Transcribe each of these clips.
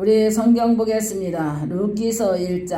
우리 성경 보겠습니다. 루키서 1장,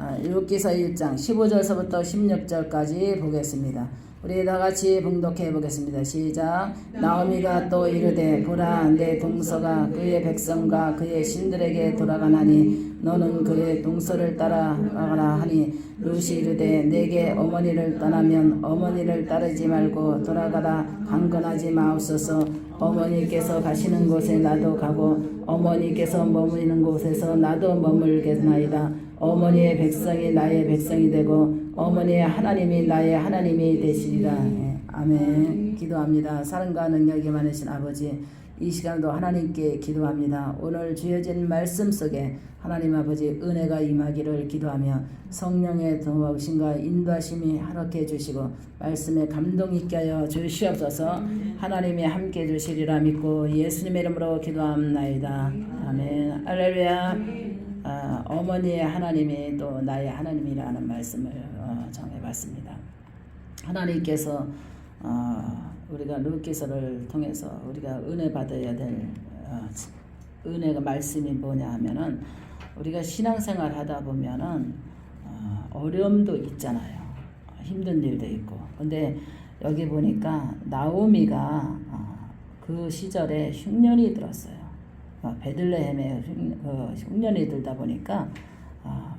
아, 루키서 1장 15절서부터 16절까지 보겠습니다. 우리 다 같이 봉독해 보겠습니다. 시작. 나오미가 또 이르되 보라 내 동서가 그의 백성과 그의 신들에게 돌아가나니 너는 그의 동서를 따라가라 하니 루시 이르되 내게 어머니를 떠나면 어머니를 따르지 말고 돌아가라 강건하지 마옵소서 어머니께서 가시는 곳에 나도 가고 어머니께서 머무르는 곳에서 나도 머물겠나이다. 어머니의 백성이 나의 백성이 되고 어머니의 하나님이 나의 하나님이 되시리라. 예, 아멘. 기도합니다. 사랑과 능력이 많으신 아버지 이 시간도 하나님께 기도합니다. 오늘 주어진 말씀 속에 하나님 아버지 은혜가 임하기를 기도하며 성령의 도우심과 인도하심이 하락해 주시고 말씀에 감동 있게 하여 주시옵소서 하나님이 함께 해 주시리라 믿고 예수님의 이름으로 기도합나이다. 아멘. 할렐루야. 아, 어머니의 하나님이 또 나의 하나님이라는 말씀을 어, 정해봤습니다. 하나님께서 어, 우리가 루키서를 통해서 우리가 은혜 받아야 될 어, 은혜가 말씀이 뭐냐 하면은 우리가 신앙생활 하다 보면은 어, 어려움도 있잖아요. 힘든 일도 있고. 근데 여기 보니까 나오미가 어, 그 시절에 흉년이 들었어요. 어, 베들레헴에 흉, 어, 흉년이 들다 보니까 어,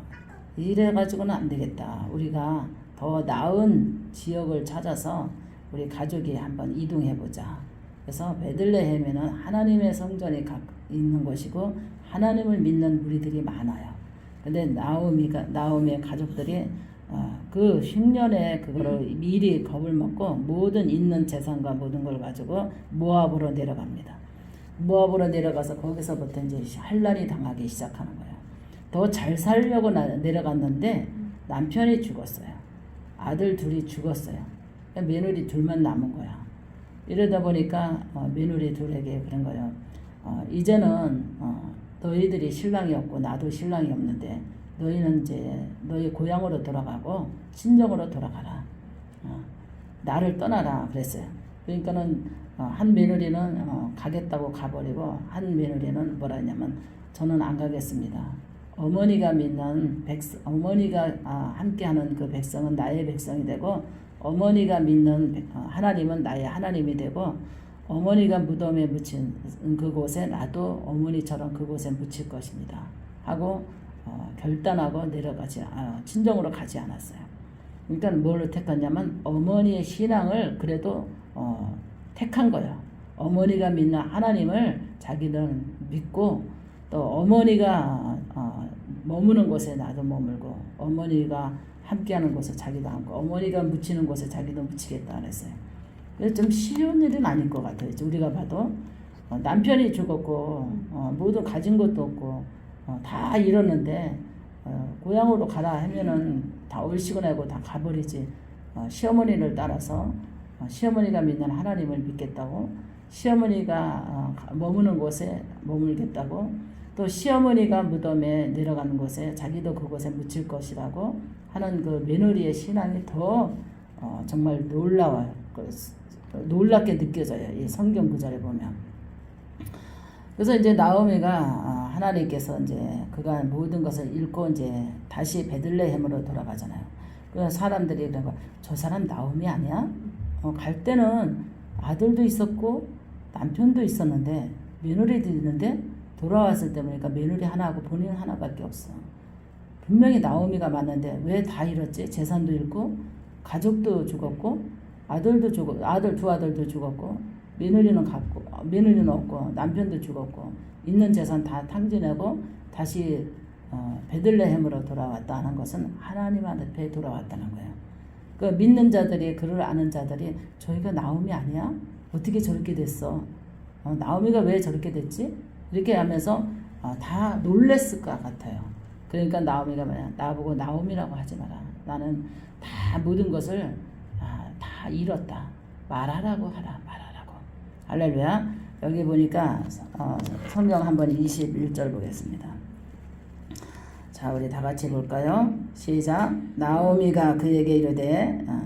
이래 가지고는 안 되겠다. 우리가 더 나은 지역을 찾아서 우리 가족이 한번 이동해 보자. 그래서 베들레헴에는 하나님의 성전이 각 있는 곳이고 하나님을 믿는 무리들이 많아요. 근데 나오미가 나오미의 가족들이 어, 그 흉년에 그거를 미리 겁을 먹고 모든 있는 재산과 모든 걸 가지고 모압으로 내려갑니다. 모압으로 내려가서 거기서부터 이제 한란이 당하기 시작하는 거예요. 더 잘 살려고 나- 내려갔는데 남편이 죽었어요. 아들 둘이 죽었어요. 그러니까 며느리 둘만 남은 거야. 이러다 보니까 어, 며느리 둘에게 그런 거예요. 어, 이제는 어, 너희들이 신랑이 없고 나도 신랑이 없는데 너희는 이제 너희 고향으로 돌아가고 친정으로 돌아가라. 어, 나를 떠나라 그랬어요. 그러니까는 어, 한 며느리는 어, 가겠다고 가버리고 한 며느리는 뭐라 했냐면 저는 안 가겠습니다. 어머니가 믿는 백 어머니가 아, 함께하는 그 백성은 나의 백성이 되고 어머니가 믿는 백- 어, 하나님은 나의 하나님이 되고 어머니가 무덤에 묻힌 그곳에 나도 어머니처럼 그곳에 묻힐 것입니다. 하고 어, 결단하고 내려가지 아, 친정으로 가지 않았어요. 그러니까 뭘로 택했냐면 어머니의 신앙을 그래도 어, 택한 거예요. 어머니가 믿는 하나님을 자기는 믿고 또 어머니가 어, 머무는 곳에 나도 머물고 어머니가 함께하는 곳에 자기도 함고 어머니가 묻히는 곳에 자기도 묻히겠다 그랬어요. 그래서 좀 쉬운 일은 아닐 것 같아요. 우리가 봐도 어, 남편이 죽었고 어, 모두 가진 것도 없고 어, 다 잃었는데 어, 고향으로 가라 하면은 다 얼씨구나고 다 가버리지. 어, 시어머니를 따라서 어, 시어머니가 믿는 하나님을 믿겠다고 시어머니가 어, 가- 머무는 곳에 머물겠다고 또 시어머니가 무덤에 내려가는 곳에 자기도 그곳에 묻힐 것이라고 하는 그 며느리의 신앙이 더 어, 정말 놀라워요. 그, 놀랍게 느껴져요. 이 성경 구절에 보면. 그래서 이제 나오미가 아, 하나님께서 이제 그가 모든 것을 잃고 이제 다시 베들레헴으로 돌아가잖아요. 그 사람들이 그러고 저 사람 나오미 아니야? 어, 갈 때는 아들도 있었고 남편도 있었는데 며느리도 있는데 돌아왔을 때 보니까 며느리 하나하고 본인 하나밖에 없어. 분명히 나오미가 맞는데 왜 다 잃었지? 재산도 잃고 가족도 죽었고 아들도 죽었 아들 두 아들도 죽었고 며느리는 어, 며느리는 없고 남편도 죽었고 있는 재산 다 탕진하고 다시 어, 베들레헴으로 돌아왔다는 것은 하나님 앞에 돌아왔다는 거예요. 그 믿는 자들이 그를 아는 자들이 저희가 나오미 아니야? 어떻게 저렇게 됐어? 어, 나오미가 왜 저렇게 됐지? 이렇게 하면서 어, 다 놀랬을 것 같아요. 그러니까 나오미가 뭐야? 나보고 나오미라고 하지 마라. 나는 다 모든 것을 아, 다 잃었다. 말하라고 하라. 말하라고. 할렐루야. 여기 보니까 어, 성경 한번 21절 보겠습니다. 자, 우리 다 같이 볼까요? 시작. 나오미가 그에게 이르되 어,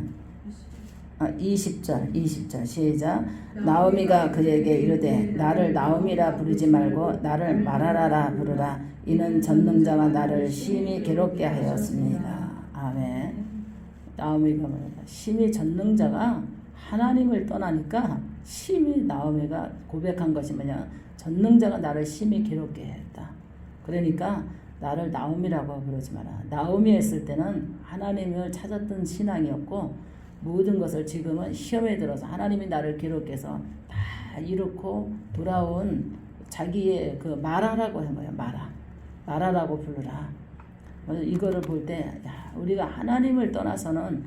아, 20절, 20절 시작. 나오미가 그에게 이르되 나를 나오미라 부르지 말고 나를 마라라라 부르라. 이는 전능자가 나를 심히 괴롭게 하였습니다. 아멘. 나오미가? 심히 전능자가 하나님을 떠나니까 심히 나오미가 고백한 것이 뭐냐? 전능자가 나를 심히 괴롭게 했다. 그러니까 나를 나오미라고 부르지 마라. 나오미 했을 때는 하나님을 찾았던 신앙이었고 모든 것을 지금은 시험에 들어서 하나님이 나를 괴롭게 해서 다 이렇고 돌아온 자기의 그 마라라고 한 거예요. 마라. 마라라고 부르라. 이거를 볼 때 우리가 하나님을 떠나서는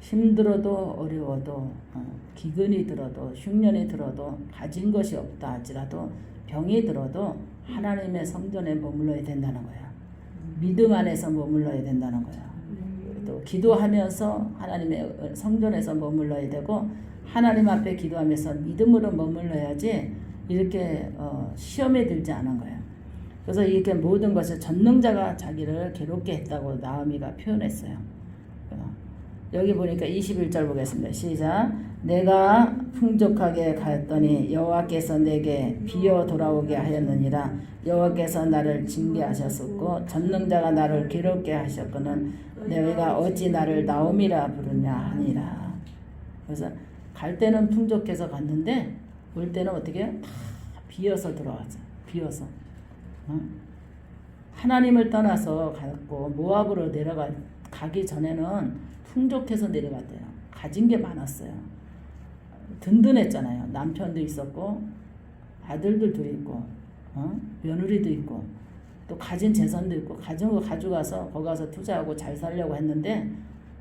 힘들어도 어려워도 어, 기근이 들어도 흉년이 들어도 가진 것이 없다 할지라도 병이 들어도 하나님의 성전에 머물러야 된다는 거예요. 믿음 안에서 머물러야 된다는. 또 기도하면서 하나님의 성전에서 머물러야 되고 하나님 앞에 기도하면서 믿음으로 머물러야지 이렇게 어, 시험에 들지 않은 거예요. 그래서 이렇게 모든 것을 전능자가 자기를 괴롭게 했다고 나오미가 표현했어요. 어, 여기 보니까 21절 보겠습니다. 시작. 내가 풍족하게 가였더니 여호와께서 내게 비어 돌아오게 하였느니라. 여호와께서 나를 징계하셨었고 전능자가 나를 괴롭게 하셨거늘 내가 어찌 나를 나옴이라 부르냐 하니라. 그래서 갈 때는 풍족해서 갔는데 올 때는 어떻게? 다 비어서 들어왔죠. 비어서. 어? 하나님을 떠나서 갔고 모압으로 내려가 가기 전에는 풍족해서 내려갔대요. 가진 게 많았어요. 든든했잖아요. 남편도 있었고 아들들도 있고 어? 며느리도 있고 또 가진 재산도 있고 거 가져가서 거기 가서 투자하고 잘 살려고 했는데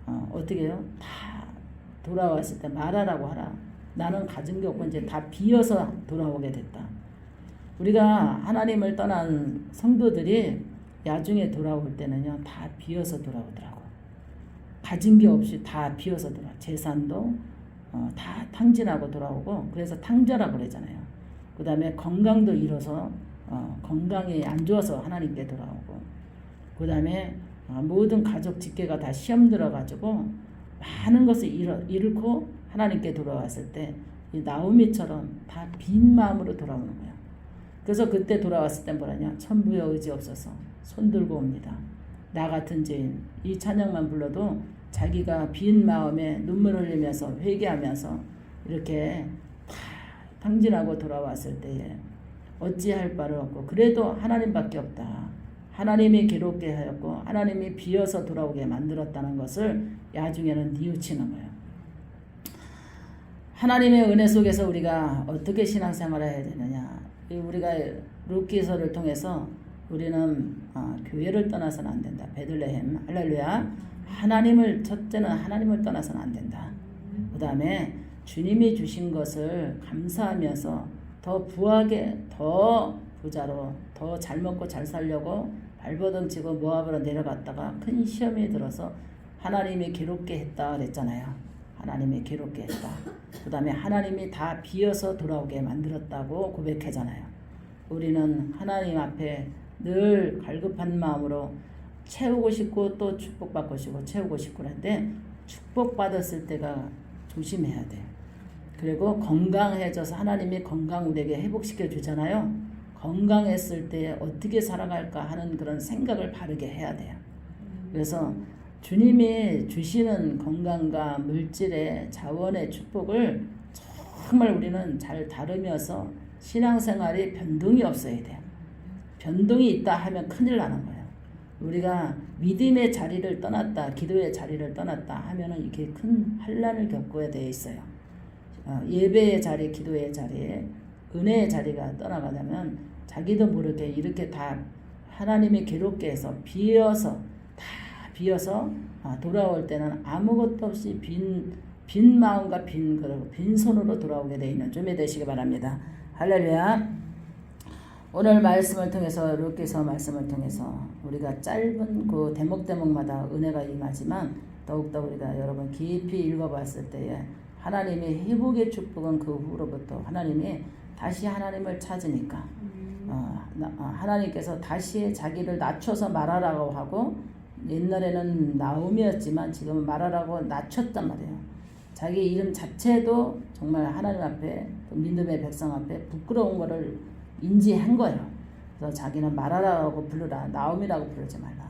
어, 어떻게 해요? 다 돌아왔을 때 말하라고 하라. 나는 가진 게 없고 이제 다 비어서 돌아오게 됐다. 우리가 하나님을 떠난 성도들이 야중에 돌아올 때는요 다 비어서 돌아오더라고. 가진 게 없이 다 비어서 돌아. 재산도 어, 다 탕진하고 돌아오고 그래서 탕자라고 그러잖아요. 그 다음에 건강도 잃어서 어, 건강이 안 좋아서 하나님께 돌아오고 그 다음에 어, 모든 가족 직계가 다 시험 들어가지고 많은 것을 잃어, 잃고 하나님께 돌아왔을 때이 나오미처럼 다 빈 마음으로 돌아오는 거야. 그래서 그때 돌아왔을 때 뭐라냐 천부의 의지 없어서 손 들고 옵니다. 나 같은 죄인 이 찬양만 불러도 자기가 빈 마음에 눈물 흘리면서 회개하면서 이렇게 다 탕진하고 돌아왔을 때에 어찌할 바를 없고 그래도 하나님밖에 없다. 하나님이 괴롭게 하였고 하나님이 비어서 돌아오게 만들었다는 것을 야중에는 뉘우치는 거예요. 하나님의 은혜 속에서 우리가 어떻게 신앙생활을 해야 되느냐? 우리가 루키서를 통해서 우리는 어, 교회를 떠나서는 안 된다. 베들레헴 할렐루야. 하나님을 첫째는 하나님을 떠나서는 안 된다. 그 다음에 주님이 주신 것을 감사하면서 더 부하게 더 부자로 더 잘 먹고 잘 살려고 발버둥 치고 모압으로 내려갔다가 큰 시험에 들어서 하나님이 괴롭게 했다 그랬잖아요. 하나님이 괴롭게 했다. 그 다음에 하나님이 다 비어서 돌아오게 만들었다고 고백하잖아요. 우리는 하나님 앞에 늘 갈급한 마음으로 채우고 싶고 또 축복받고 싶고 채우고 싶고 하는데 축복받았을 때가 조심해야 돼. 그리고 건강해져서 하나님이 건강 우리에게 회복시켜 주잖아요. 건강했을 때 어떻게 살아갈까 하는 그런 생각을 바르게 해야 돼요. 그래서 주님이 주시는 건강과 물질의 자원의 축복을 정말 우리는 잘 다루면서 신앙생활이 변동이 없어야 돼요. 변동이 있다 하면 큰일 나는 거예요. 우리가 믿음의 자리를 떠났다, 기도의 자리를 떠났다 하면은 이렇게 큰 환란을 겪어야 돼 있어요. 어, 예배의 자리, 기도의 자리에 은혜의 자리가 떠나가자면 자기도 모르게 이렇게 다 하나님이 괴롭게 해서 비어서 다 비어서 아, 돌아올 때는 아무것도 없이 빈, 빈 마음과 빈, 그리고 빈 손으로 돌아오게 되 있는 좀이 되시기 바랍니다. 할렐루야. 오늘 말씀을 통해서 루키서 말씀을 통해서 우리가 짧은 그 대목 대목마다 은혜가 임하지만 더욱더 우리가 여러분 깊이 읽어봤을 때에 하나님의 회복의 축복은 그 후로부터 하나님이 다시 하나님을 찾으니까 어, 나, 어, 하나님께서 다시 자기를 낮춰서 말하라고 하고 옛날에는 나옴이었지만 지금은 말하라고 낮췄단 말이에요. 자기 이름 자체도 정말 하나님 앞에 또 믿음의 백성 앞에 부끄러운 거를 인지한 거예요. 그래서 자기는 말하라고 부르라 나옴이라고 부르지 말라.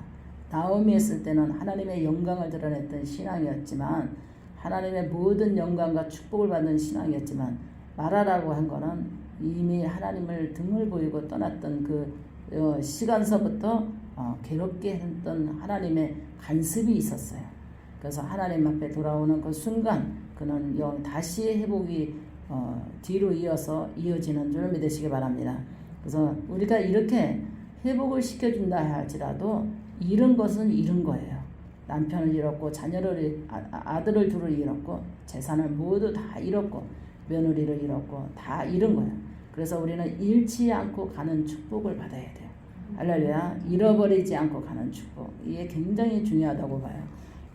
나옴이 했을 때는 하나님의 영광을 드러냈던 신앙이었지만 하나님의 모든 영광과 축복을 받는 신앙이었지만 말하라고 한 거는 이미 하나님을 등을 보이고 떠났던 그 어, 시간서부터 어, 괴롭게 했던 하나님의 간섭이 있었어요. 그래서 하나님 앞에 돌아오는 그 순간 그는 영 다시 회복이 어, 뒤로 이어서 이어지는 줄 믿으시기 바랍니다. 그래서 우리가 이렇게 회복을 시켜준다 할지라도 잃은 것은 잃은 거예요. 남편을 잃었고 자녀를 잃- 아- 아- 아들을 둘을 잃었고 재산을 모두 다 잃었고 며느리를 잃었고 다 잃은 거예요. 그래서 우리는 잃지 않고 가는 축복을 받아야 돼요. 할렐루야. 잃어버리지 않고 가는 축복. 이게 굉장히 중요하다고 봐요.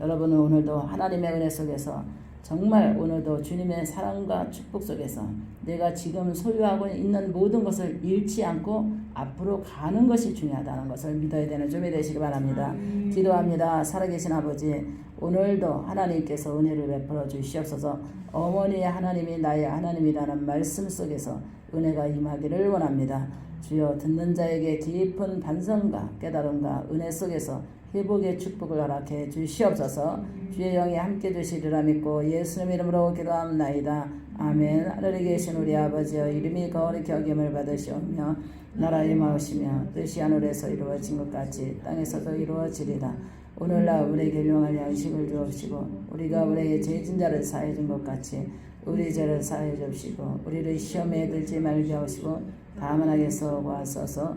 여러분은 오늘도 하나님의 은혜 속에서 정말 오늘도 주님의 사랑과 축복 속에서 내가 지금 소유하고 있는 모든 것을 잃지 않고 앞으로 가는 것이 중요하다는 것을 믿어야 되는 주이 되시기 바랍니다. 기도합니다. 살아계신 아버지, 오늘도 하나님께서 은혜를 베풀어 주시옵소서. 어머니의 하나님이 나의 하나님이라는 말씀 속에서 은혜가 임하기를 원합니다. 주여 듣는 자에게 깊은 반성과 깨달음과 은혜 속에서 회복의 축복을 허락해 주시옵소서. 주의 영이 함께 되시리라 믿고 예수님 이름으로 기도합나이다. 아멘. 하늘에 계신 우리 아버지여 이름이 거룩히 여김을 받으시오며 나라의 마으시며 뜻이 하늘에서 이루어진 것 같이 땅에서도 이루어지리라. 오늘날 우리에게 일용할 양식을 주옵시고 우리가 우리에게 죄진 자를 사해 준 것 같이 우리 죄를 사해 주옵시고 우리를 시험에 들지 말게 하시고 다만 하게서 구하소서